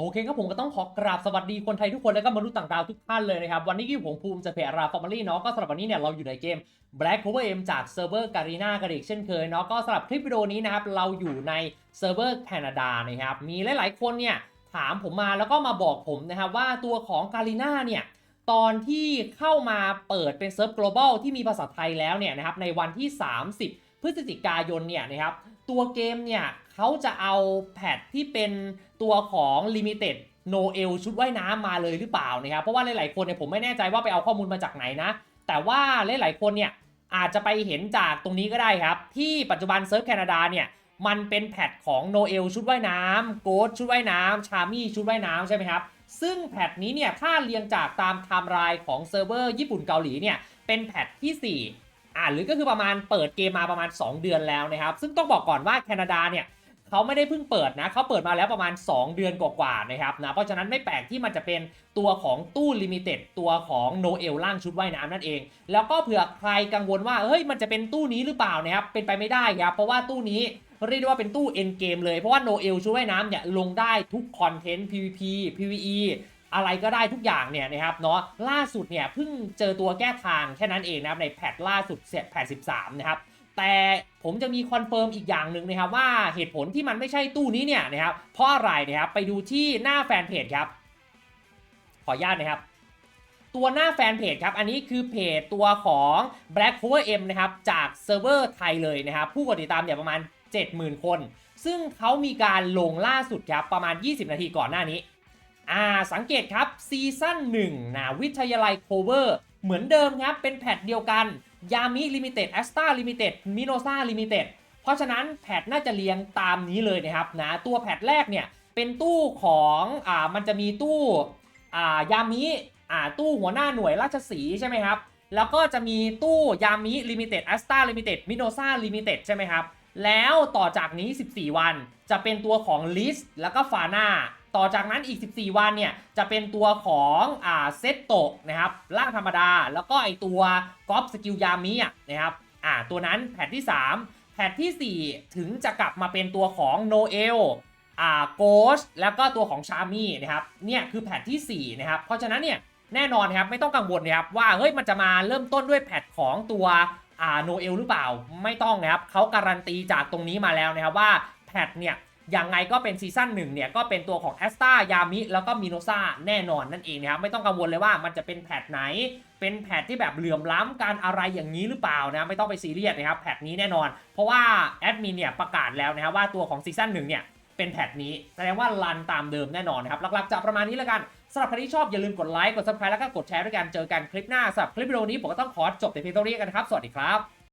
โอเคครับผมก็ต้องขอกราบสวัสดีคนไทยทุกคนแล้วก็มนุษย์ต่างดาวทุกท่านเลยนะครับ วันนี้ที่ผมภูมิจะเพจราฟอร์มารี่เนาะก็สำหรับวันนี้เนี่ยเราอยู่ในเกม Black Cover M จากเซิร์ฟเวอร์การีนากันอีกเช่นเคยเนาะก็สำหรับคลิปวิดีโอนี้นะครับ เราอยู่ในเซิร์ฟเวอร์แคนาดานะครับ มีหลายๆคนเนี่ยถามผมมาแล้วก็มาบอกผมนะครับว่าตัวของการีนาเนี่ยตอนที่เข้ามาเปิดเป็นเซิร์ฟ global ที่มีภาษาไทยแล้วเนี่ยนะครับในวันที่ 30 พฤศจิกายนเนี่ยนะครับ ตัวเกมเนี่ยเขาจะเอาแพทที่เป็นตัวของ Limited No El ชุดว่ายน้ำมาเลยหรือเปล่านะครับเพราะว่าหลายๆคนเนี่ยผมไม่แน่ใจว่าไปเอาข้อมูลมาจากไหนนะ แต่ว่าหลายๆคนเนี่ยอาจจะไปเห็นจากตรงนี้ก็ได้ครับ ที่ปัจจุบันเซิร์ฟแคนาดาเนี่ยมันเป็นแพทของโนเอลชุดว่ายน้ำโกดชุดว่ายน้ำชามี่ชุดว่ายน้ำใช่ไหมครับ ซึ่งแพทนี้เนี่ยถ้าเรียงจากตามไทม์ไลน์ของเซิร์ฟเวอร์ญี่ปุ่นเกาหลีเนี่ยเป็นแพทที่ 4 อ่าหรือก็คือประมาณเปิดเกมมาประมาณ 2 เดือนแล้วนะครับ ซึ่งต้องบอกก่อนว่าแคนาดาเนี่ยเขาไม่ได้เพิ่งเปิดนะเขาเปิดมาแล้วประมาณ 2 เดือนกว่าๆนะครับนะเพราะฉะนั้นไม่แปลกที่มันจะเป็นตัวของตู้ลิมิเต็ดตัวของโนเอลล่างชุดว่ายน้ำนั่นเอง แล้วก็เผื่อใครกังวลว่าเฮ้ยมันจะเป็นตู้นี้หรือเปล่านะครับเป็นไปไม่ได้ครับเพราะว่าตู้นี้เรียกได้ว่าเป็นตู้ end game เลย เพราะว่า No El ชุดว่ายน้ำเนี่ยลงได้ทุกคอนเทนต์ PVP PVE อะไรก็ได้ทุกอย่างเนี่ยนะครับเนาะล่าสุดเนี่ยเพิ่งเจอตัวแก้ทางแค่นั้นเองนะครับในแพทล่าสุดเสร็จแพท13 นะครับแต่ผมจะมีคอนเฟิร์มอีกอย่างหนึ่งนะครับว่าเหตุผลที่มันไม่ใช่ตู้นี้เนี่ยนะครับเพราะอะไรนะครับไปดูที่หน้าแฟนเพจครับ ขออนุญาตนะครับ ตัวหน้าแฟนเพจครับ อันนี้คือเพจตัวของ Black Cover M นะครับจากเซิร์ฟเวอร์ไทยเลยนะครับ ผู้กดติดตามเนี่ยประมาณ 70,000 คน ซึ่งเขามีการลงล่าสุดครับประมาณ 20 นาทีก่อนหน้านี้ อ่าสังเกตครับซีซั่น1นะวิทยาลัยโคเวอร์เหมือนเดิมครับ เป็นแพทเดียวกันยามิลิมิเต็ดแอสตาลิมิเต็ดมิโนซาลิมิเต็ดเพราะฉะนั้นแพทน่าจะเรียงตามนี้เลยนะครับนะตัวแพทแรกเนี่ยเป็นตู้ของอ่ามันจะมีตู้อ่ายามิอ่าตู้หัวหน้าหน่วยราชสีใช่ไหมครับ แล้วก็จะมีตู้ยามิลิมิเต็ดแอสตาลิมิเต็ดมิโนซาลิมิเต็ดใช่ไหมครับ แล้วต่อจากนี้ 14 วันจะเป็นตัวของลิสแล้วก็ฟาน่า ต่อจากนั้นอีก 14 วันเนี่ยจะเป็นตัวของอ่าเซตโตะนะครับร่างธรรมดา แล้วก็ไอตัวกอล์ฟสกิลยามิอะนะครับอ่าตัวนั้นแพทที่ 3 แพทที่ 4 ถึงจะกลับมาเป็นตัวของโนเอลอ่าโกสแล้วก็ตัวของชามี่นะครับเนี่ยคือแพทที่4นะครับเพราะฉะนั้นเนี่ยแน่นอนครับไม่ต้องกังวลนะครับว่าเฮ้ยมันจะมาเริ่มต้นด้วยแพทของตัวอ่าโนเอลหรือเปล่าไม่ต้องนะครับเขาการันตีจากตรงนี้มาแล้วนะครับว่าแพทเนี่ย ยังไงก็เป็นซีซั่นหนึ่งเนี่ยก็เป็นตัวของแอสตายามิแล้วก็มิโนซาแน่นอนนั่นเองนะครับไม่ต้องกังวลเลยว่ามันจะเป็นแพทไหน เป็นแพทที่แบบเหลื่อมล้ำการอะไรอย่างนี้หรือเปล่านะไม่ต้องไปซีเรียสนะครับแพทนี้แน่นอน เพราะว่าแอดมินเนี่ยประกาศแล้วนะครับว่าตัวของซีซั่นหนึ่งเนี่ยเป็นแพทนี้แสดงว่ารันตามเดิมแน่นอนนะครับหลักๆจะประมาณนี้แล้วกันสำหรับใครที่ชอบอย่าลืมกดไลค์กด subscribe แล้วก็กดแชร์ด้วยกันเจอกันคลิปหน้าสำหรับคลิปวิดีโอนี้ผมก็ต้องขอจบแต่เพียงเท่านี้กันครับสวัสดีครับ